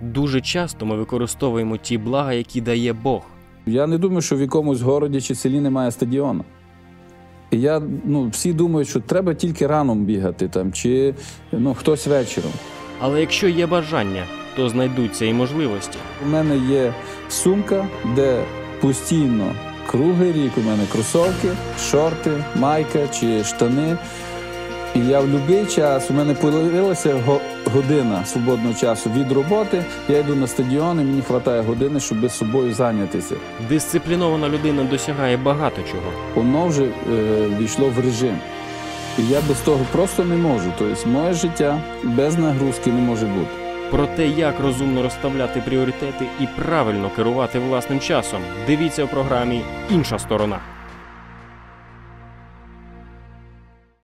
Дуже часто ми використовуємо ті блага, які дає Бог. Я не думаю, що в якомусь городі чи селі немає стадіону. І я, ну, всі думають, що треба тільки раном бігати там, чи ну, хтось вечором. Але якщо є бажання, то знайдуться і можливості. У мене є сумка, де постійно круглий рік у мене кросовки, шорти, майка чи штани. Я в будь-який час, у мене з'явилася година свободного часу від роботи, я йду на стадіон і мені вистачає години, щоб з собою зайнятися. Дисциплінована людина досягає багато чого. Воно вже е, війшло в режим. І я без того просто не можу. Тобто моє життя без нагрузки не може бути. Про те, як розумно розставляти пріоритети і правильно керувати власним часом, дивіться у програмі Інша сторона.